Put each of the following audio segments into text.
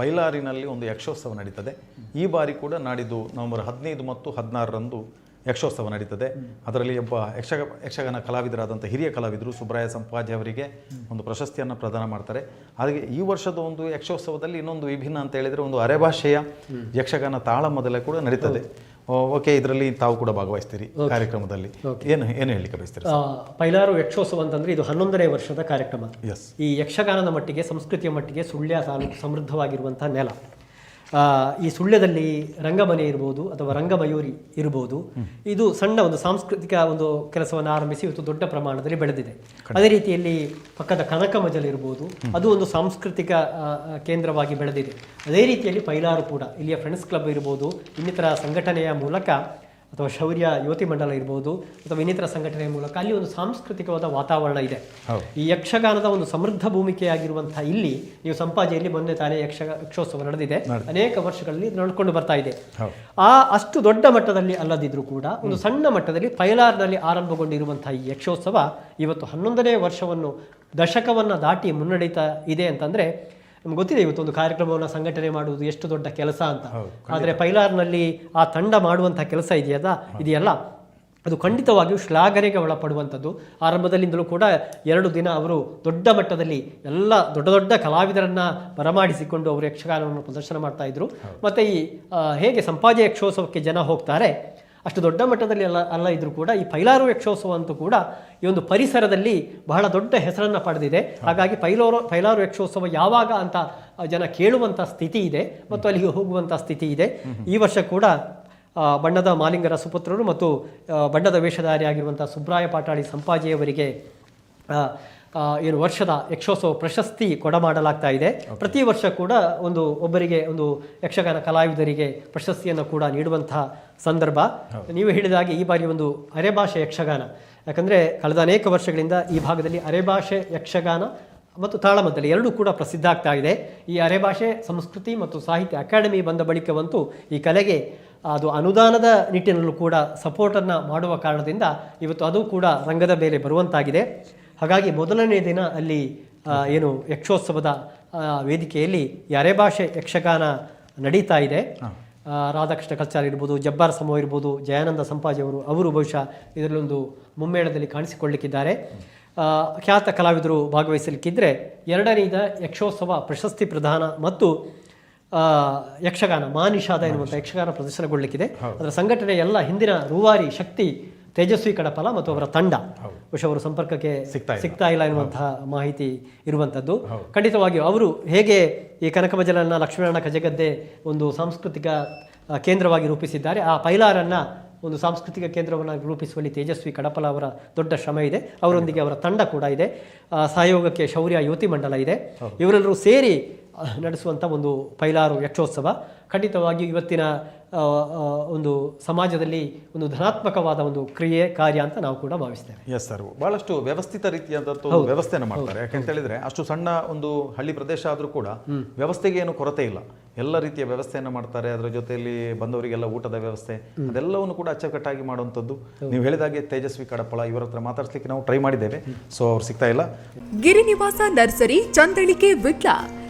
ಬೈಲಾರಿನಲ್ಲಿ ಒಂದು ಯಕ್ಷೋತ್ಸವ ನಡೀತದೆ. ಈ ಬಾರಿ ಕೂಡ ನಾಡಿದ್ದು ನವೆಂಬರ್ ಹದಿನೈದು ಮತ್ತು ಹದಿನಾರರಂದು ಯಕ್ಷೋತ್ಸವ ನಡೀತದೆ. ಅದರಲ್ಲಿ ಒಬ್ಬ ಯಕ್ಷ ಯಕ್ಷಗಾನ ಕಲಾವಿದರಾದಂಥ ಹಿರಿಯ ಕಲಾವಿದರು ಸುಬ್ರಾಯ ಸಂಪಾಜಿ ಅವರಿಗೆ ಒಂದು ಪ್ರಶಸ್ತಿಯನ್ನು ಪ್ರದಾನ ಮಾಡ್ತಾರೆ. ಹಾಗೆ ಈ ವರ್ಷದ ಒಂದು ಯಕ್ಷೋತ್ಸವದಲ್ಲಿ ಇನ್ನೊಂದು ವಿಭಿನ್ನ ಅಂತ ಹೇಳಿದರೆ ಒಂದು ಅರೆಭಾಷೆಯ ಯಕ್ಷಗಾನ ತಾಳಮದಲೆ ಕೂಡ ನಡೀತದೆ. ಓಕೆ ಇದರಲ್ಲಿ ತಾವು ಕೂಡ ಭಾಗವಹಿಸ್ತೀರಿ ಕಾರ್ಯಕ್ರಮದಲ್ಲಿ. ಏನು ಏನು ಹೇಳಲಿಕ್ಕೆ ಬಯಸ್ತೀರಿ ಪೈಲಾರು ಯಕ್ಷೋತ್ಸವ ಅಂತಂದ್ರೆ ಇದು ಹನ್ನೊಂದನೇ ವರ್ಷದ ಕಾರ್ಯಕ್ರಮ. ಎಸ್ ಈ ಯಕ್ಷಗಾನದ ಮಟ್ಟಿಗೆ ಸಂಸ್ಕೃತಿಯ ಮಟ್ಟಿಗೆ ಸುಳ್ಯ ತಾಲೂಕು ಸಮೃದ್ಧವಾಗಿರುವಂತಹ ನೆಲ. ಈ ಸುಳ್ಯದಲ್ಲಿ ರಂಗಮನೆ ಇರ್ಬೋದು ಅಥವಾ ರಂಗಮಯೂರಿ ಇರ್ಬೋದು. ಇದು ಸಣ್ಣ ಒಂದು ಸಾಂಸ್ಕೃತಿಕ ಒಂದು ಕೆಲಸವನ್ನು ಆರಂಭಿಸಿ ಇವತ್ತು ದೊಡ್ಡ ಪ್ರಮಾಣದಲ್ಲಿ ಬೆಳೆದಿದೆ. ಅದೇ ರೀತಿಯಲ್ಲಿ ಪಕ್ಕದ ಕನಕ ಮಜಲ್ ಇರ್ಬೋದು ಅದು ಒಂದು ಸಾಂಸ್ಕೃತಿಕ ಕೇಂದ್ರವಾಗಿ ಬೆಳೆದಿದೆ. ಅದೇ ರೀತಿಯಲ್ಲಿ ಪೈಲಾರು ಕೂಡ ಇಲ್ಲಿಯ ಫ್ರೆಂಡ್ಸ್ ಕ್ಲಬ್ ಇರ್ಬೋದು ಇನ್ನಿತರ ಸಂಘಟನೆಯ ಮೂಲಕ ಅಥವಾ ಶೌರ್ಯ ಯುವತಿ ಮಂಡಲ ಇರ್ಬೋದು ಅಥವಾ ಇನ್ನಿತರ ಸಂಘಟನೆ ಮೂಲಕ ಅಲ್ಲಿ ಒಂದು ಸಾಂಸ್ಕೃತಿಕವಾದ ವಾತಾವರಣ ಇದೆ. ಈ ಯಕ್ಷಗಾನದ ಒಂದು ಸಮೃದ್ಧ ಭೂಮಿಕೆಯಾಗಿರುವಂತಹ ಇಲ್ಲಿ ನೀವು ಸಂಪಾಜೆಯಲ್ಲಿ ಮೊನ್ನೆ ತಾನೇ ಯಕ್ಷ ಯಕ್ಷೋತ್ಸವ ನಡೆದಿದೆ. ಅನೇಕ ವರ್ಷಗಳಲ್ಲಿ ನಡ್ಕೊಂಡು ಬರ್ತಾ ಇದೆ. ಆ ಅಷ್ಟು ದೊಡ್ಡ ಮಟ್ಟದಲ್ಲಿ ಅಲ್ಲದಿದ್ರೂ ಕೂಡ ಒಂದು ಸಣ್ಣ ಮಟ್ಟದಲ್ಲಿ ಪೈಲಾರ್ನಲ್ಲಿ ಆರಂಭಗೊಂಡಿರುವಂತಹ ಈ ಯಕ್ಷೋತ್ಸವ ಇವತ್ತು ಹನ್ನೊಂದನೇ ವರ್ಷವನ್ನು ದಶಕವನ್ನು ದಾಟಿ ಮುನ್ನಡೀತಾ ಇದೆ ಅಂತಂದ್ರೆ ನಮ್ಗೆ ಗೊತ್ತಿದೆ ಇವತ್ತು ಒಂದು ಕಾರ್ಯಕ್ರಮವನ್ನು ಸಂಘಟನೆ ಮಾಡುವುದು ಎಷ್ಟು ದೊಡ್ಡ ಕೆಲಸ ಅಂತ. ಆದರೆ ಪೈಲಾರ್ನಲ್ಲಿ ಆ ತಂಡ ಮಾಡುವಂತಹ ಕೆಲಸ ಇದೆಯಲ್ಲ? ಇದೆಯಲ್ಲ? ಅದು ಖಂಡಿತವಾಗಿಯೂ ಶ್ಲಾಘನೆಗೆ ಒಳಪಡುವಂಥದ್ದು. ಆರಂಭದಲ್ಲಿಂದಲೂ ಕೂಡ ಎರಡು ದಿನ ಅವರು ದೊಡ್ಡ ಮಟ್ಟದಲ್ಲಿ ಎಲ್ಲ ದೊಡ್ಡ ದೊಡ್ಡ ಕಲಾವಿದರನ್ನ ಬರಮಾಡಿಸಿಕೊಂಡು ಅವರು ಯಕ್ಷಗಾನವನ್ನು ಪ್ರದರ್ಶನ ಮಾಡ್ತಾ ಇದ್ರು. ಮತ್ತೆ ಈ ಹೇಗೆ ಸಂಪಾಜೆ ಯಕ್ಷೋತ್ಸವಕ್ಕೆ ಜನ ಹೋಗ್ತಾರೆ ಅಷ್ಟು ದೊಡ್ಡ ಮಟ್ಟದಲ್ಲಿ ಅಲ್ಲ ಅಲ್ಲ ಇದ್ರೂ ಕೂಡ ಈ ಪೈಲಾರು ಯಕ್ಷೋತ್ಸವ ಅಂತೂ ಕೂಡ ಈ ಒಂದು ಪರಿಸರದಲ್ಲಿ ಬಹಳ ದೊಡ್ಡ ಹೆಸರನ್ನು ಪಡೆದಿದೆ. ಹಾಗಾಗಿ ಪೈಲೋರು ಪೈಲಾರು ಯಕ್ಷೋತ್ಸವ ಯಾವಾಗ ಅಂತ ಜನ ಕೇಳುವಂಥ ಸ್ಥಿತಿ ಇದೆ ಮತ್ತು ಅಲ್ಲಿಗೆ ಹೋಗುವಂಥ ಸ್ಥಿತಿ ಇದೆ. ಈ ವರ್ಷ ಕೂಡ ಬಣ್ಣದ ಮಾಲಿಂಗರ ಸುಪುತ್ರರು ಮತ್ತು ಬಣ್ಣದ ವೇಷಧಾರಿಯಾಗಿರುವಂಥ ಸುಬ್ರಾಯ ಪಾಟಾಳಿ ಸಂಪಾಜಿಯವರಿಗೆ ಏನು ವರ್ಷದ ಯಕ್ಷೋತ್ಸವ ಪ್ರಶಸ್ತಿ ಕೊಡಮಾಡಲಾಗ್ತಾ ಇದೆ. ಪ್ರತಿ ವರ್ಷ ಕೂಡ ಒಂದು ಒಬ್ಬರಿಗೆ ಒಂದು ಯಕ್ಷಗಾನ ಕಲಾವಿದರಿಗೆ ಪ್ರಶಸ್ತಿಯನ್ನು ಕೂಡ ನೀಡುವಂತಹ ಸಂದರ್ಭ. ನೀವು ಹೇಳಿದ ಹಾಗೆ ಈ ಬಾರಿ ಒಂದು ಅರೆಭಾಷೆ ಯಕ್ಷಗಾನ. ಯಾಕಂದರೆ ಕಳೆದ ಅನೇಕ ವರ್ಷಗಳಿಂದ ಈ ಭಾಗದಲ್ಲಿ ಅರೆಭಾಷೆ ಯಕ್ಷಗಾನ ಮತ್ತು ತಾಳಮದ್ದಲೆ ಎರಡೂ ಕೂಡ ಪ್ರಸಿದ್ಧ ಆಗ್ತಾ ಇದೆ. ಈ ಅರೆಭಾಷೆ ಸಂಸ್ಕೃತಿ ಮತ್ತು ಸಾಹಿತ್ಯ ಅಕಾಡೆಮಿ ಬಂದ ಬಳಿಕವಂತೂ ಈ ಕಲೆಗೆ ಅದು ಅನುದಾನದ ನಿಟ್ಟಿನಲ್ಲೂ ಕೂಡ ಸಪೋರ್ಟನ್ನು ಮಾಡುವ ಕಾರಣದಿಂದ ಇವತ್ತು ಅದು ಕೂಡ ರಂಗದ ಮೇಲೆ ಬರುವಂತಾಗಿದೆ. ಹಾಗಾಗಿ ಮೊದಲನೇ ದಿನ ಅಲ್ಲಿ ಏನು ಯಕ್ಷೋತ್ಸವದ ವೇದಿಕೆಯಲ್ಲಿ ಯಾರೇ ಭಾಷೆ ಯಕ್ಷಗಾನ ನಡೀತಾ ಇದೆ. ರಾಧಾಕೃಷ್ಣ ಕಲ್ಚಾರ್ ಇರ್ಬೋದು ಜಬ್ಬಾರ್ ಸಮೂಹ ಇರ್ಬೋದು ಜಯಾನಂದ ಸಂಪಾಜಿ ಅವರು ಅವರು ಬಹುಶಃ ಇದರಲ್ಲೊಂದು ಮುಮ್ಮೇಳದಲ್ಲಿ ಕಾಣಿಸಿಕೊಳ್ಳಿಕ್ಕಿದ್ದಾರೆ. ಆ, ಖ್ಯಾತ ಕಲಾವಿದರು ಭಾಗವಹಿಸಲಿಕ್ಕಿದ್ರೆ ಎರಡನೇದ ಯಕ್ಷೋತ್ಸವ ಪ್ರಶಸ್ತಿ ಪ್ರದಾನ ಮತ್ತು ಯಕ್ಷಗಾನ ಮಾನಿಷಾದ ಎನ್ನುವಂಥ ಯಕ್ಷಗಾನ ಪ್ರದರ್ಶನಗೊಳ್ಳಲಿಕ್ಕಿದೆ ಅದರ ಸಂಘಟನೆ ಎಲ್ಲ ಹಿಂದಿನ ರೂವಾರಿ ಶಕ್ತಿ ತೇಜಸ್ವಿ ಕಡಪಲ ಮತ್ತು ಅವರ ತಂಡ. ಬಹುಶಃ ಅವರು ಸಂಪರ್ಕಕ್ಕೆ ಸಿಗ್ತಾ ಇಲ್ಲ. ಸಿಗ್ತಾ ಇಲ್ಲ ಎನ್ನುವಂತಹ ಮಾಹಿತಿ ಇರುವಂಥದ್ದು. ಖಂಡಿತವಾಗಿಯೂ ಅವರು ಹೇಗೆ ಈ ಕನಕಮಜಲನ್ನ ಲಕ್ಷ್ಮೀನಾರಾಯಣ ಕಜಗದ್ದೆ ಒಂದು ಸಾಂಸ್ಕೃತಿಕ ಕೇಂದ್ರವಾಗಿ ರೂಪಿಸಿದ್ದಾರೆ ಆ ಪೈಲಾರನ್ನ ಒಂದು ಸಾಂಸ್ಕೃತಿಕ ಕೇಂದ್ರವನ್ನು ರೂಪಿಸುವಲ್ಲಿ ತೇಜಸ್ವಿ ಕಡಪಲ ಅವರ ದೊಡ್ಡ ಶ್ರಮ ಇದೆ. ಅವರೊಂದಿಗೆ ಅವರ ತಂಡ ಕೂಡ ಇದೆ. ಸಹಯೋಗಕ್ಕೆ ಶೌರ್ಯ ಯುವತಿ ಮಂಡಲ ಇದೆ. ಇವರೆಲ್ಲರೂ ಸೇರಿ ನಡೆಸುವಂಥ ಒಂದು ಪೈಲಾರು ಯಕ್ಷೋತ್ಸವ. ಖಂಡಿತವಾಗಿಯೂ ಇವತ್ತಿನ ಒಂದು ಸಮಾಜದಲ್ಲಿ ಒಂದು ಧನಾತ್ಮಕವಾದ ಒಂದು ಕ್ರಿಯೆ ಕಾರ್ಯ ಅಂತ ನಾವು ಕೂಡ ಭಾವಿಸ್ತೇವೆ. ಎಸ್ ಸರ್ ಬಹಳಷ್ಟು ವ್ಯವಸ್ಥಿತ ರೀತಿಯಾದಂಥ ವ್ಯವಸ್ಥೆಯನ್ನು ಮಾಡ್ತಾರೆ. ಯಾಕಂತ ಹೇಳಿದ್ರೆ ಅಷ್ಟು ಸಣ್ಣ ಒಂದು ಹಳ್ಳಿ ಪ್ರದೇಶ ಆದರೂ ಕೂಡ ವ್ಯವಸ್ಥೆಗೆ ಏನು ಕೊರತೆ ಇಲ್ಲ. ಎಲ್ಲ ರೀತಿಯ ವ್ಯವಸ್ಥೆಯನ್ನು ಮಾಡ್ತಾರೆ. ಅದರ ಜೊತೆಯಲ್ಲಿ ಬಂದವರಿಗೆಲ್ಲ ಊಟದ ವ್ಯವಸ್ಥೆ ಅದೆಲ್ಲವನ್ನು ಕೂಡ ಅಚ್ಚುಕಟ್ಟಾಗಿ ಮಾಡುವಂಥದ್ದು. ನೀವು ಹೇಳಿದಾಗೆ ತೇಜಸ್ವಿ ಕಡಪಳ ಇವರ ಹತ್ರ ಮಾತಾಡ್ಸ್ಲಿಕ್ಕೆ ನಾವು ಟ್ರೈ ಮಾಡಿದ್ದೇವೆ. ಸೊ ಅವ್ರು ಸಿಗ್ತಾ ಇಲ್ಲ. ಗಿರಿನಿವಾಸ ನರ್ಸರಿ ಚಂದಳಿಕೆ ವಿಟ್ಲ.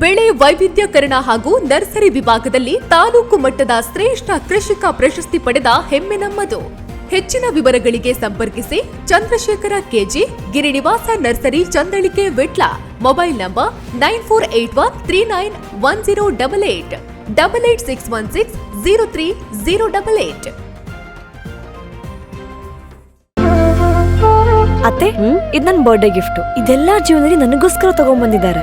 ಬೆಳೆ ವೈವಿಧ್ಯಕರಣ ಹಾಗೂ ನರ್ಸರಿ ವಿಭಾಗದಲ್ಲಿ ತಾಲೂಕು ಮಟ್ಟದ ಶ್ರೇಷ್ಠ ಕೃಷಿಕ ಪ್ರಶಸ್ತಿ ಪಡೆದ ಹೆಮ್ಮೆ ನಮ್ಮದು ಹೆಚ್ಚಿನ ವಿವರಗಳಿಗೆ ಸಂಪರ್ಕಿಸಿ Chandrashekhara KG Girinivasa nursery Chandalike Vitla. Mobile number nine four eight one three nine one zero double eight double eight six one six zero three zero double eight. ಅತ್ತೆ ಇದು ನನ್ನ ಬರ್ಡೇ ಗಿಫ್ಟ್ ಇದೆಲ್ಲ ಜೀವನದಲ್ಲಿ ನನಗೋಸ್ಕರ ತಗೊಂಡ್ಬಂದಿದ್ದಾರೆ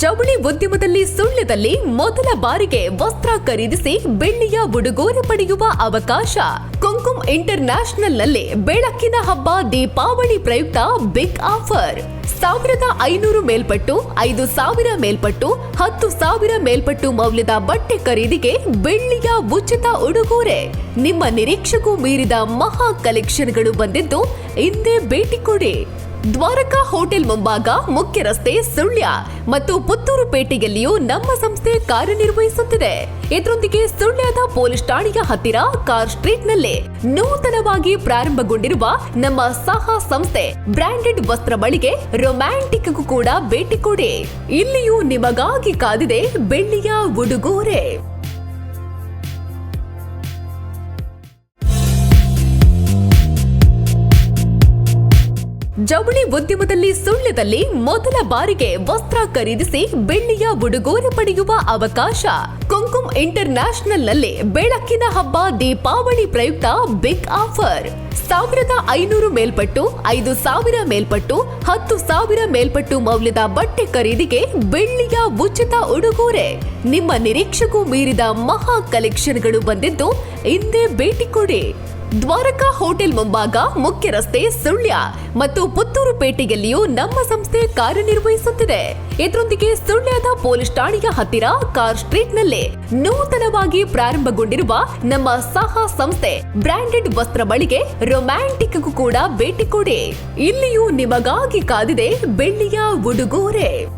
ಜವಳಿ ಉದ್ಯಮದಲ್ಲಿ ಸುಳ್ಯದಲ್ಲಿ ಮೊದಲ ಬಾರಿಗೆ ವಸ್ತ್ರ ಖರೀದಿಸಿ ಬೆಳ್ಳಿಯ ಉಡುಗೊರೆ ಪಡೆಯುವ ಅವಕಾಶ. ಕುಂಕುಮ್ ಇಂಟರ್ ಬೆಳಕಿನ ಹಬ್ಬ ದೀಪಾವಳಿ ಪ್ರಯುಕ್ತ ಬಿಗ್ ಆಫರ್. ಸಾವಿರದ ಐನೂರು ಮೇಲ್ಪಟ್ಟು ಐದು ಸಾವಿರ ಮೇಲ್ಪಟ್ಟು ಹತ್ತು ಸಾವಿರ ಮೇಲ್ಪಟ್ಟು ಮೌಲ್ಯದ ಬಟ್ಟೆ ಖರೀದಿಗೆ ಬೆಳ್ಳಿಯ ಉಚಿತ ಉಡುಗೊರೆ. ನಿಮ್ಮ ನಿರೀಕ್ಷೆಗೂ ಮೀರಿದ ಮಹಾ ಕಲೆಕ್ಷನ್ಗಳು ಬಂದಿದ್ದು ಹಿಂದೆ ಭೇಟಿ ಕೊಡಿ. ದ್ವಾರಕಾ ಹೋಟೆಲ್ ಮುಂಭಾಗ ಮುಖ್ಯ ರಸ್ತೆ ಸುಳ್ಯ ಮತ್ತು ಪುತ್ತೂರು ಪೇಟೆಯಲ್ಲಿಯೂ ನಮ್ಮ ಸಂಸ್ಥೆ ಕಾರ್ಯನಿರ್ವಹಿಸುತ್ತಿದೆ. ಇದರೊಂದಿಗೆ ಸುಳ್ಯದ ಪೊಲೀಸ್ ಠಾಣೆಯ ಹತ್ತಿರ ಕಾರ್ ಸ್ಟ್ರೀಟ್ನಲ್ಲಿ ನೂತನವಾಗಿ ಪ್ರಾರಂಭಗೊಂಡಿರುವ ನಮ್ಮ ಸಹ ಸಂಸ್ಥೆ ಬ್ರಾಂಡೆಡ್ ವಸ್ತ್ರ ಬಳಿಗೆ ರೊಮ್ಯಾಂಟಿಕ್ ಕೂಡ ಭೇಟಿ ಕೊಡಿ. ಇಲ್ಲಿಯೂ ನಿಮಗಾಗಿ ಕಾದಿದೆ ಬೆಳ್ಳಿಯ ಉಡುಗೊರೆ. ಜವಳಿ ಉದ್ಯಮದಲ್ಲಿ ಸುಳ್ಯದಲ್ಲಿ ಮೊದಲ ಬಾರಿಗೆ ವಸ್ತ್ರ ಖರೀದಿಸಿ ಬೆಳ್ಳಿಯ ಉಡುಗೊರೆ ಪಡೆಯುವ ಅವಕಾಶ. ಕುಂಕುಮ್ ಇಂಟರ್ ಬೆಳಕಿನ ಹಬ್ಬ ದೀಪಾವಳಿ ಪ್ರಯುಕ್ತ ಬಿಗ್ ಆಫರ್. ಸಾವಿರದ ಐನೂರು ಮೇಲ್ಪಟ್ಟು, ಐದು ಸಾವಿರ ಮೇಲ್ಪಟ್ಟು, ಹತ್ತು ಸಾವಿರ ಮೇಲ್ಪಟ್ಟು ಮೌಲ್ಯದ ಬಟ್ಟೆ ಖರೀದಿಗೆ ಬೆಳ್ಳಿಯ ಉಚಿತ ಉಡುಗೊರೆ. ನಿಮ್ಮ ನಿರೀಕ್ಷೆಗೂ ಮೀರಿದ ಮಹಾ ಕಲೆಕ್ಷನ್ಗಳು ಬಂದಿದ್ದು ಹಿಂದೆ ಭೇಟಿ ಕೊಡಿ. ದ್ವಾರಕಾ ಹೋಟೆಲ್ ಮುಂಭಾಗ ಮುಖ್ಯ ರಸ್ತೆ ಸುಳ್ಯ ಮತ್ತು ಪುತ್ತೂರು ಪೇಟೆಯಲ್ಲಿಯೂ ನಮ್ಮ ಸಂಸ್ಥೆ ಕಾರ್ಯನಿರ್ವಹಿಸುತ್ತಿದೆ. ಇದರೊಂದಿಗೆ ಸುಳ್ಯದ ಪೊಲೀಸ್ ಠಾಣೆಯ ಹತ್ತಿರ ಕಾರ್ ಸ್ಟ್ರೀಟ್ನಲ್ಲಿ ನೂತನವಾಗಿ ಪ್ರಾರಂಭಗೊಂಡಿರುವ ನಮ್ಮ ಸಹ ಸಂಸ್ಥೆ ಬ್ರಾಂಡೆಡ್ ವಸ್ತ್ರ ಬಳಿಗೆ ರೊಮ್ಯಾಂಟಿಕ್ ಕೂಡ ಭೇಟಿ ಕೊಡಿ. ಇಲ್ಲಿಯೂ ನಿಮಗಾಗಿ ಕಾದಿದೆ ಬೆಳ್ಳಿಯ ಉಡುಗೊರೆ.